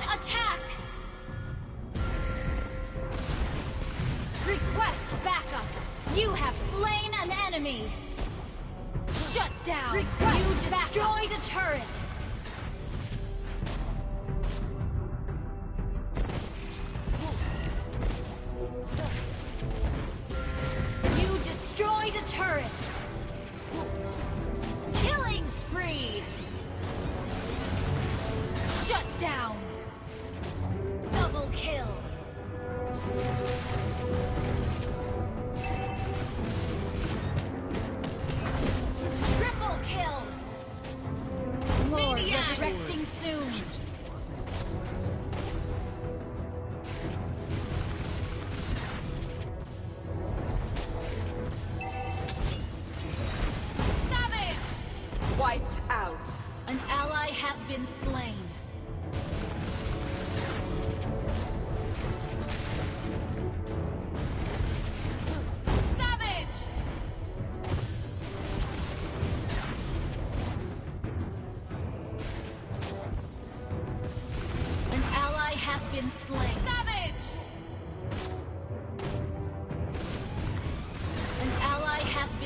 Launch attack!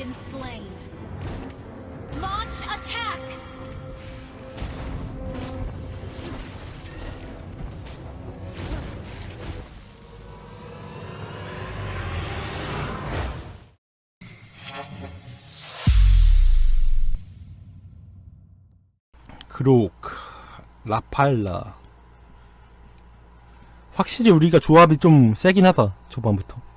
Been slain. Launch attack! 그로크 라팔라 확실히 우리가 조합이 좀 세긴 하다 초반부터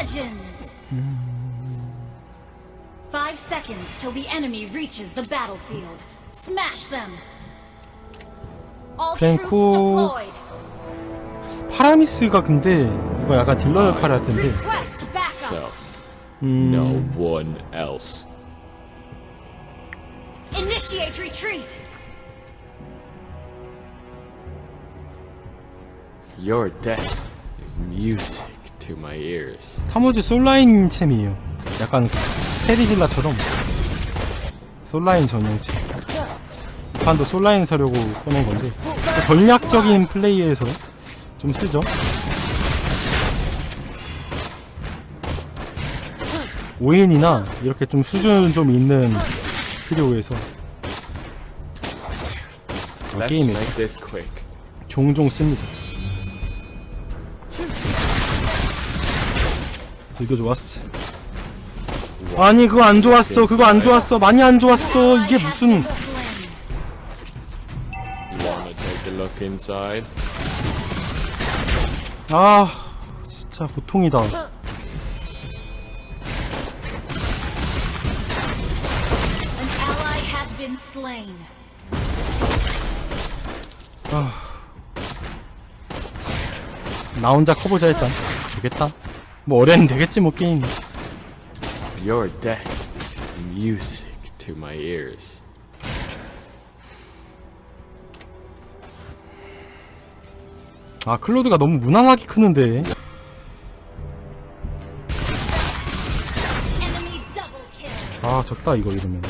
Legends! Five seconds till the enemy reaches the battlefield. Smash them! All troops 뱅코. deployed. 파라미스가 근데 이거 약간 딜러 역할을 할 텐데 Request backup. So, 음, no one else. Initiate retreat. Your death is music To my ears. 타모즈 솔라인 챔이에요 약간 테리질라처럼 솔라인 전용챔 이 판도 솔라인 서려고 꺼낸 건데 전략적인 플레이에서 좀 쓰죠 오인이나 이렇게 좀 수준 좀 있는 필요에서 어, 게임에서. 종종 씁니다. 이거 좋았어. 아니 그거 안 좋았어. 그거 안 좋았어. 많이 안 좋았어. 이게 무슨. Wanna take a look inside? 아 진짜 고통이다. An ally has been slain. 나 혼자 커보자 일단. 되겠다. 뭐 어려는 되겠지 뭐 게임이. Your death is music to my ears. 아 클로드가 너무 무난하게 크는데. 아 적다 이거 이러면.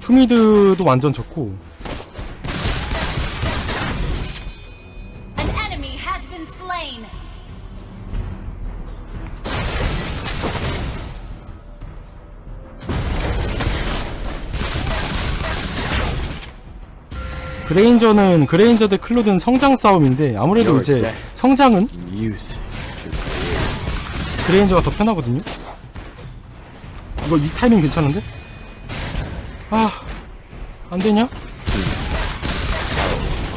투미드도 완전 적고. 그레인저는 그레인저 대 클로드는 성장 싸움인데 아무래도 이제. 성장은. 그레인저가 더 편하거든요. 이거 이 타이밍 괜찮은데? 아, 안 되냐?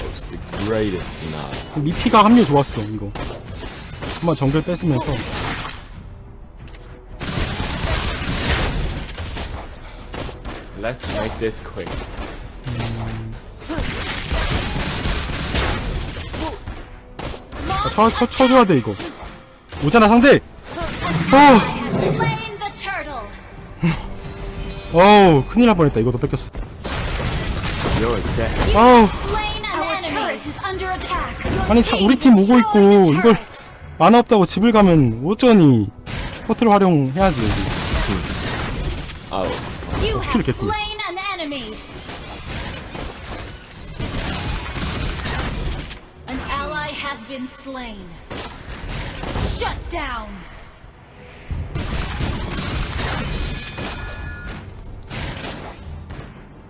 Most the greatest now. 미피가 합류 좋았어, 이거. 한번 정글 뺏으면서. Let's make this quick. 쳐, 쳐, 쳐줘야 돼, 이거. 오잖아, 상대! 어. 어우, 큰일 날 뻔했다. 이것도 뺏겼어. 어우, 아니, 자, 우리 팀 오고 있고, 이걸. 만화 없다고 집을 가면 어쩌니. 포트를 활용해야지, 여기. Oh, have 개꿀. slain an enemy. been slain. Shut down.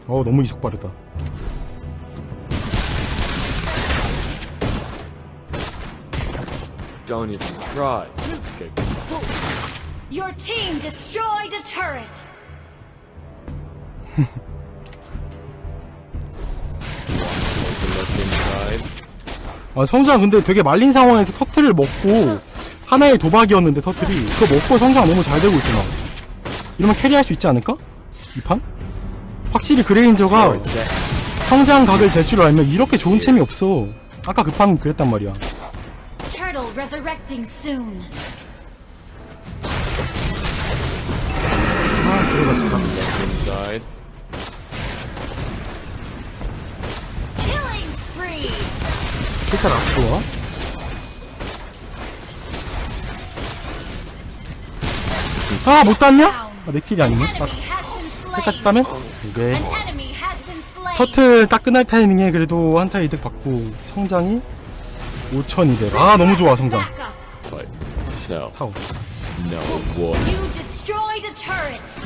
어 너무 이속 빠르다 Don't even try to escape. Your team destroyed a turret. 아 성장 근데 되게 말린 상황에서 터틀을 먹고 하나의 도박이었는데 터틀이 그거 먹고 성장 너무 잘 되고 있어 나 이러면 캐리할 수 있지 않을까? 이 판? 확실히 그레인저가 dead. 성장 각을 잴 줄 알면 이렇게 좋은 챔이 없어 아까 그 판 그랬단 말이야. 아 들어가지 일단 안 좋아 아 못 땄냐? 아, 내 킬이 아니네 slain. 끝까지 따면? 이게. 터틀 딱 끝날 타이밍에 그래도 한타 이득 받고 성장이 5200. 아 너무 좋아 성장. But. 타워. No one. You destroyed a turret.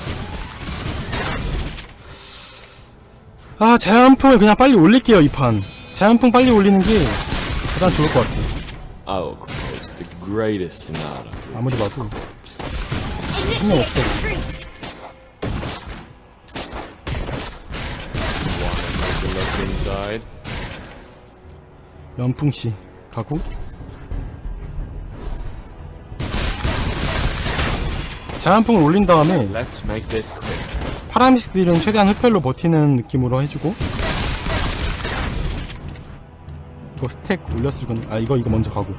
아 제한풍을 그냥 빨리 올릴게요 이 판. 제한풍 빨리 올리는 게 가장 좋을 것 같아. I will compose the greatest sonata. 아무리 봐도 Initiate 없어. retreat. Wanna take a look inside? 연풍 씨 가고. 제한풍을 올린 다음에 Let's make this quick. 파라미스들은 최대한 흡혈로 버티는 느낌으로 해주고 이거 스택 올렸을 건아 이거 이거 먼저 가고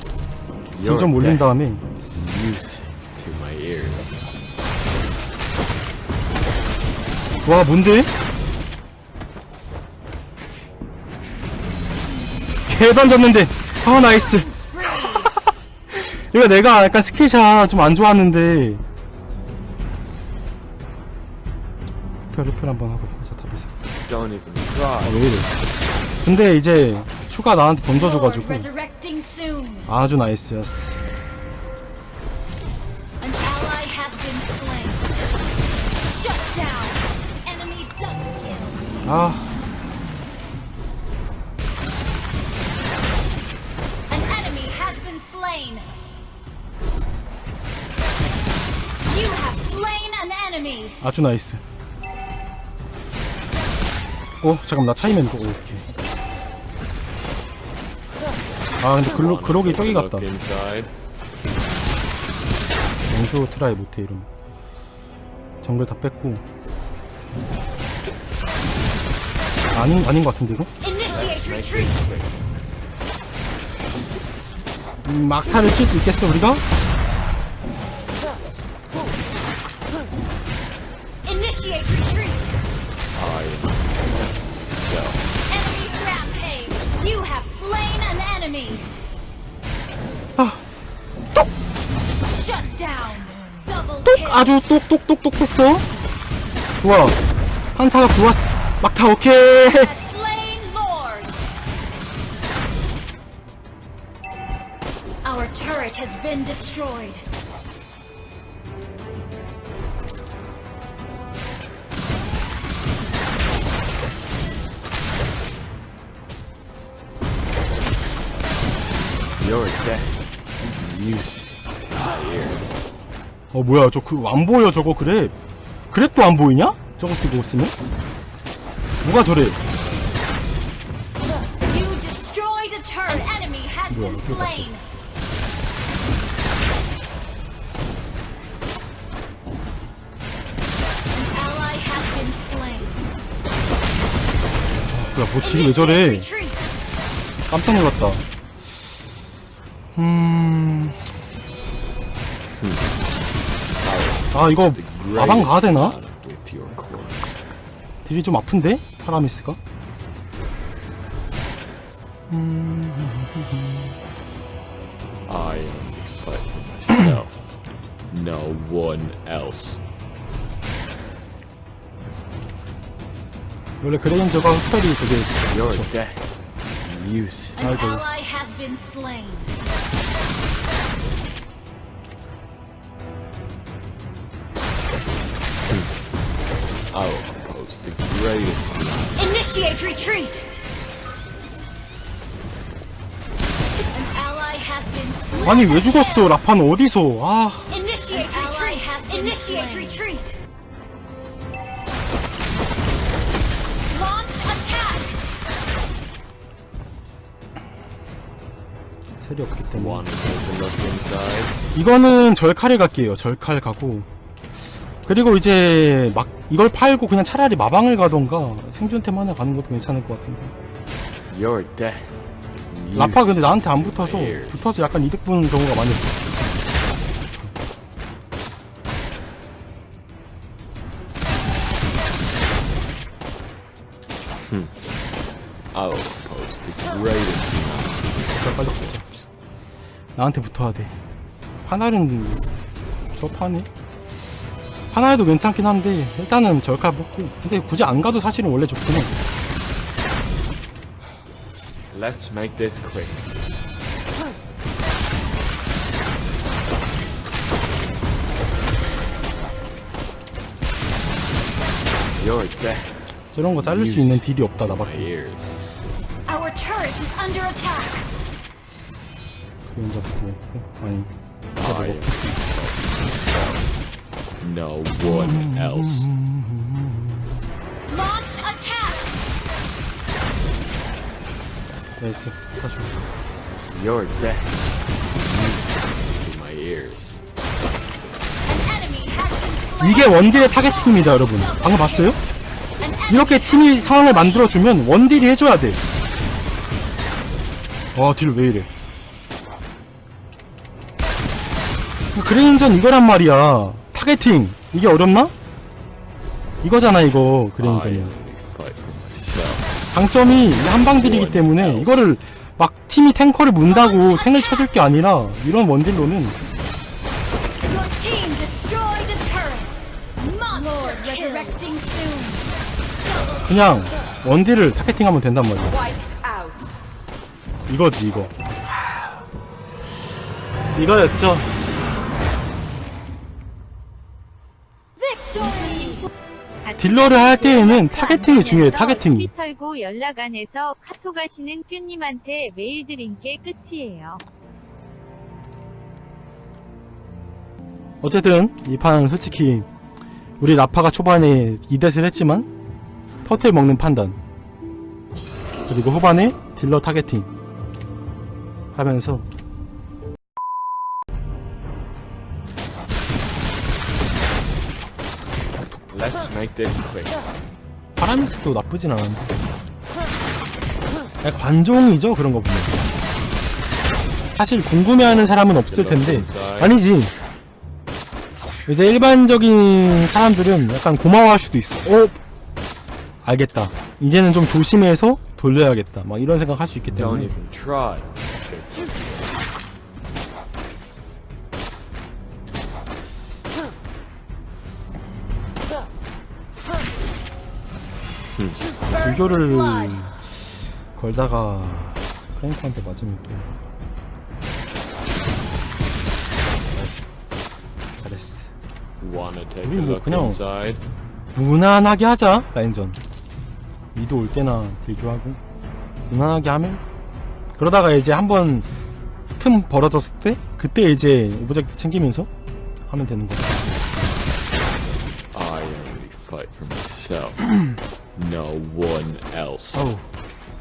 You're 좀 올린. 다음에 Music to my ears. 와 뭔데? 개 던졌는데 아 나이스. 이거 내가 약간 스킬샷 좀 안 좋았는데 흡혈 흡혈 한번 하고 Don't even try. 아왜 이래 근데 이제 추가 나한테 던져줘가지고. 아주 나이스였어. 아. 아주 나이스 어 잠깐 나 차이면 이거 오케이 아 근데 글로, 그러기 take 저기 같다? 영수 트라이 못해 이러면 정글 다 뺐고 아닌 아닌 것 같은데 이거 Initiate retreat. 음, 막타를 칠 수 있겠어 우리가 Initiate retreat. Have slain an enemy. 아, Shut down. Double 똑 kill. 아주 똑똑똑똑 했어 좋아 한타가 좋았어 막타 오케이 Has slain Lord. Our turret has been destroyed. Music to my ears. 어 뭐야 저 그 안 보여 저거 그랩 그랩도 안 보이냐? 저거 쓰고 쓰면 뭐가 저래 You destroyed a turret. An enemy has been slain. An ally has been slain. 뭐야 뭐 딜이 왜 Initiate 저래 retreat. 깜짝 놀랐다 음... 아 이거 마방 가야 되나? 딜이 좀 아픈데? 파라미스가? I am but myself. no one else. 원래 그레인저가 흡혈이 되게 You're dead. music. An 아이고. ally has been slain. Love. Initiate retreat! An ally has been slain. 아니 왜 죽었어 라파는 어디서 아 Initiate retreat! Initiate retreat! Launch attack! 셀이 없기 때문에 take a look inside? 이거는 절칼에 갈게요 절칼 가고 그리고 이제 막 이걸 팔고 그냥 차라리 마방을 가던가 생존템 하나 가는 것도 괜찮을 것 같은데 Your death is music. 라파 근데 나한테 안 붙어서. 붙어서 약간 이득 보는 경우가 많이 있어 I will post the greatest love. 진짜 빨리 붙자 나한테 붙어야 돼 파날은 저판 이 파날도 괜찮긴 한데 일단은 절칼 뽑고 근데 굳이 안 가도 사실은 원래 좋긴 해 Let's make this quick. Your death 저런 거 자를 수 있는 딜이 없다 my 나밖에 ears. Our turret is under attack! 그림자 붙고 있고 아니 I am no one else. Launch attack! 나이스 사줘 Your death music in my ears. An enemy has been slain! 이게 원딜의 타겟팅입니다 여러분 방금 봤어요? An enemy 이렇게 팀이 상황을 만들어주면 원딜이 해줘야 돼. 와, 딜 왜 이래. 그레인전 이거란 말이야. 타겟팅. 이게 어렵나? 이거잖아, 이거. For myself. 장점이 이게 한방 딜이기 때문에 이거를 막 팀이 탱커를 문다고 탱을 쳐줄 게 아니라 이런 원딜로는! 그냥 원딜을 타겟팅하면 된단 말이야. 이거지, 이거. 이거였죠. 딜러를 할 때에는 타겟팅이 중요해, 타겟팅이. 피 털고 연락 안 해서 카톡 하시는 큐님한테 메일 드린 게 끝이에요. 어쨌든 이 판은 솔직히 우리 라파가 초반에 2대스를 했지만 터틀 먹는 판단 그리고 후반에 딜러 타겟팅 하면서 Let's make this quick. 파라미스도 나쁘진 않은데. 그냥 관종이죠 그런 거 보면. 사실 궁금해하는 사람은 없을 텐데. 아니지. 이제 일반적인 사람들은 약간 고마워할 수도 있어. 어? 알겠다. 이제는 좀 조심해서 돌려야겠다. 막 이런 생각 할 수 있기 Don't 때문에. even try. 불교를. 걸다가 프랭크한테 맞으면 또 잘했어. 잘했어 우리 뭐 그냥-? 무난하게 하자 라인전. 미드 올 때나 딜교하고. 무난하게 하면? 그러다가 이제 한번 틈 벌어졌을 때 그때 이제 오브젝트 챙기면서 하면 되는 거야 I only fight for myself. no one else. 아우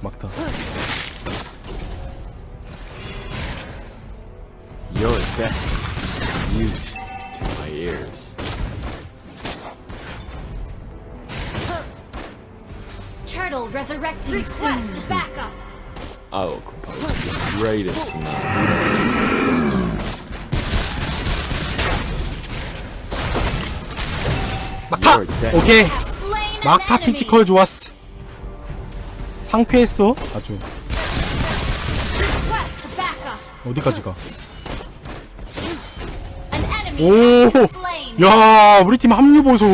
막다 Your death is music to my ears. Turtle resurrecting Request backup! I will compose the greatest now. 막타 막타! 피지컬 좋았어 상쾌했어 아주! 어디까지 가 An enemy has been slain! 오, 야, 우리 팀 합류 보소.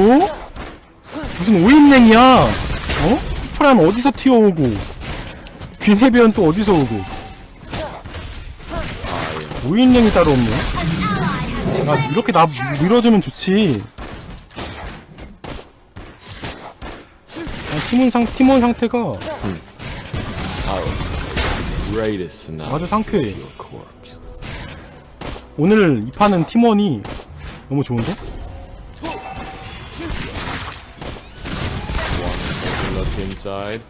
무슨 오인냉이야? 어? 프란 어디서 튀어오고? 귀내변 또 어디서 오고 5인랭이 따로 없네 야 이렇게 나 밀어주면 좋지 아, 팀원 상 팀원 상태가 enough. 아주 상쾌해. 오늘 이 판은 팀원이 너무 좋은데? Look inside.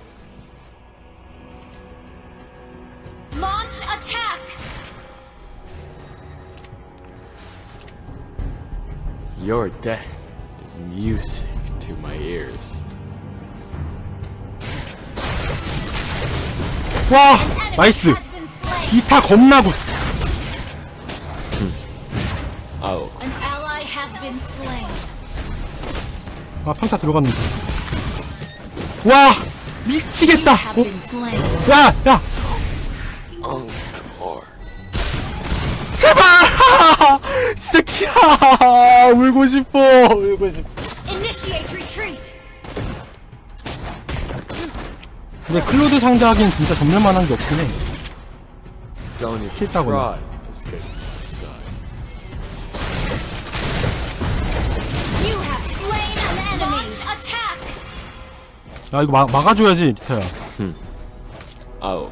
Launch attack! Your death is music to my ears. 와 나이스. 이타 겁나고 Oh, An ally has been slain. 아 평타 들어갔는데 와 미치겠다 Have 어? been slain. 야야 encore. 제발 진짜 키야 울고 싶어 울고 싶어 Initiate retreat. 근데 클로드 상대하기엔 진짜 전멸만한 게 없긴 해. You have slain an enemy. Launch attack. 야 이거 막, 막아줘야지 리타야 will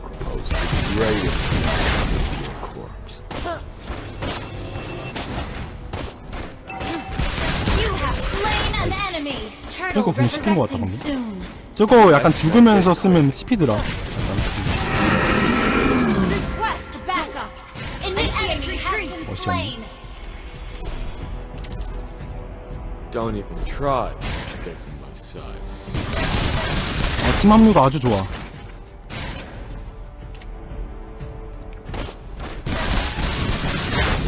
그리고 공 씹힌 것 같다, resurrecting soon. 저거 약간 죽으면서 쓰면 씹히더라. Don't even try to my sight. 아, 팀 합류가 아주 좋아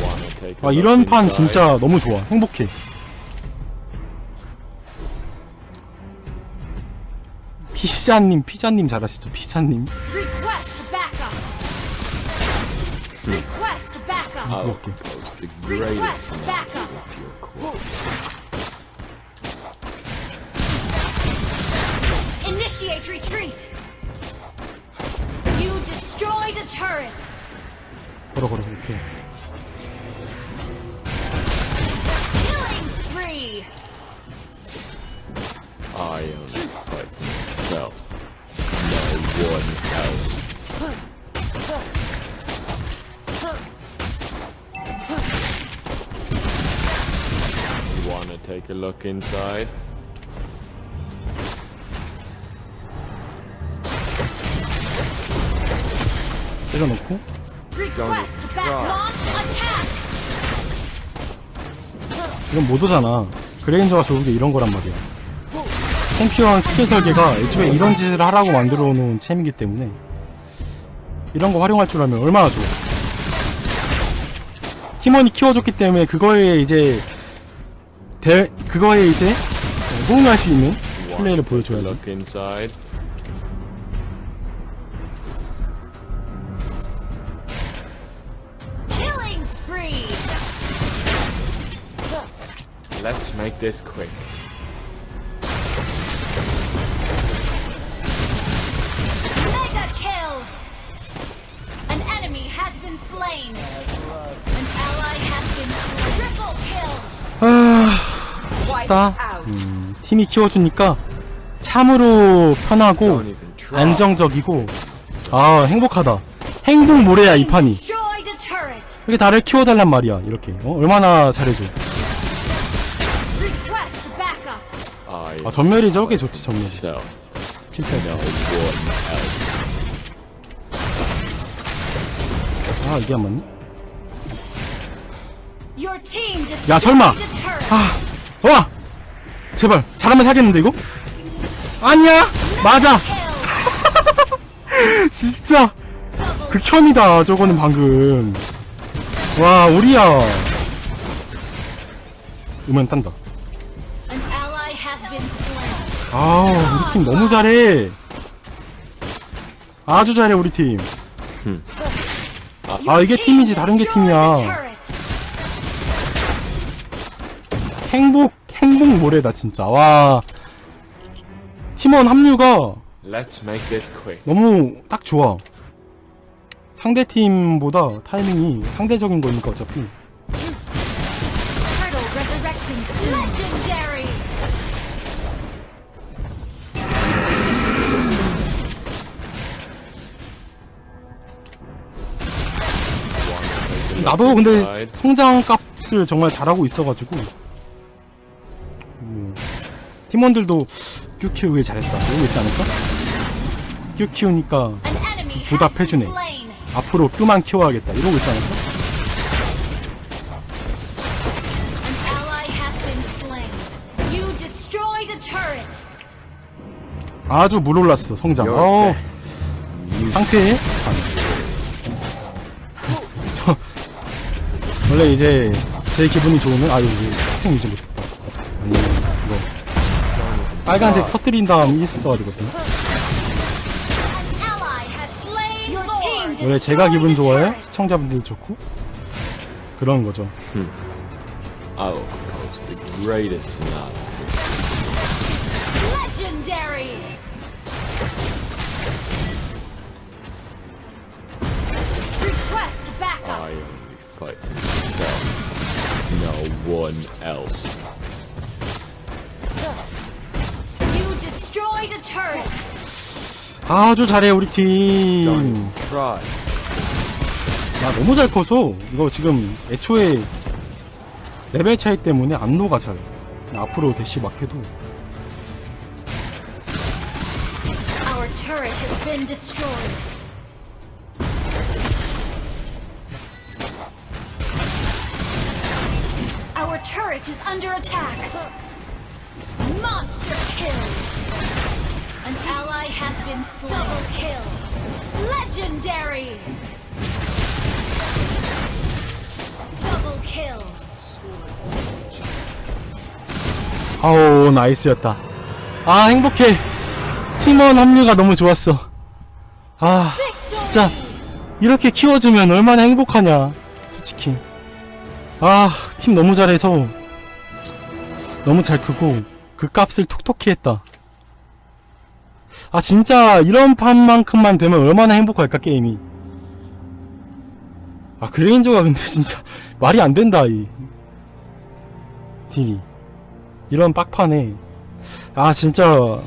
Wanna take a 아 look 이런 판 inside? 진짜 너무 좋아 행복해 피자님 피자님 잘하시죠 피자님 corpse. Initiate retreat. You destroyed a turret. 걸어 걸어 이렇게 look inside? 때려놓고 Request back. Launch attack. 이건 못 오잖아 그레인저가 좋은 게 이런 거란 말이야 챔피언 스킬 설계가 애초에 이런 짓을 하라고 만들어 놓은 챔이기 때문에 이런 거 활용할 줄 알면 얼마나 좋아 팀원이 키워줬기 때문에 그거에 이제 대 그거에 이제 호응할 수 있는 플레이를 spree. Let's make this quick. Wiped 다 out. 팀이 키워주니까 참으로 편하고. 안정적이고 아 행복하다 행복 모래야 이 판이. 이렇게 나를 키워달란 말이야 이렇게 어? 얼마나 잘해줘 아 전멸이 저게 좋지 전멸 else. 아 이게 안 맞네 야, 설마. 아 와! 제발 잘하면 사겠는데 이거? 아니야! 맞아! 진짜 극혐이다 저거는 방금 와 우리야 음원 딴다. 아우 우리 팀 너무 잘해 아주 잘해 우리 팀 아 이게 팀이지 다른 게 팀이야 행복 행복 모래다 진짜 와 팀원 합류가 Let's make this quick. 너무 딱 좋아. 상대 팀보다 타이밍이 상대적인 거니까 어차피. Turtle resurrecting soon. Legendary. 나도 근데 성장 값을 정말 잘하고 있어가지고 음, 팀원들도 큐 키우길 잘했다 이러고 있지 않을까? 큐 키우니까 보답해주네. 앞으로 큐만 키워야겠다. 이러고 있지 않을까? 아주 물 올랐어 성장. 어 저- 원래 이제 제 기분이 좋으면 아유 이제 스팅 유지 못했다 빨간색 터뜨린 다음 E team. 원래 제가 기분 좋아요. 시청자분들 좋고 그런 거죠 I will compose the greatest sonata. Legendary. Request backup. I only fight for myself. No one else. Turret. 아주 잘해 우리 팀 try. 나 너무 잘 커서 이거 지금 애초에 레벨 차이 때문에 안 녹아 잘 앞으로 대시 막 해도 Our turret has been destroyed. Our turret is under attack. Monster kill. Ally has been slain. Double kill. Legendary. Double kill. 아우 나이스였다 아 행복해 팀원 합류가 너무 좋았어 아 진짜 이렇게 키워주면 얼마나 행복하냐 솔직히 아 팀 너무 잘해서 너무 잘 크고 그 값을 톡톡히 했다 아 진짜 이런 판만큼만 되면 얼마나 행복할까 게임이. 아 그레인저가 근데 진짜 말이 안 된다 이. 딜이. 이런 빡판에. 아 진짜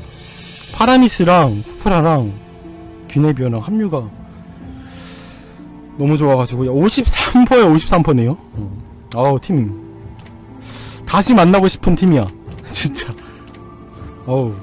파라미스랑 쿠프라랑 귀네비어랑 합류가 너무 좋아가지고. 53%에 53%네요? 아우 팀. 다시 만나고 싶은 팀이야. 진짜. 어우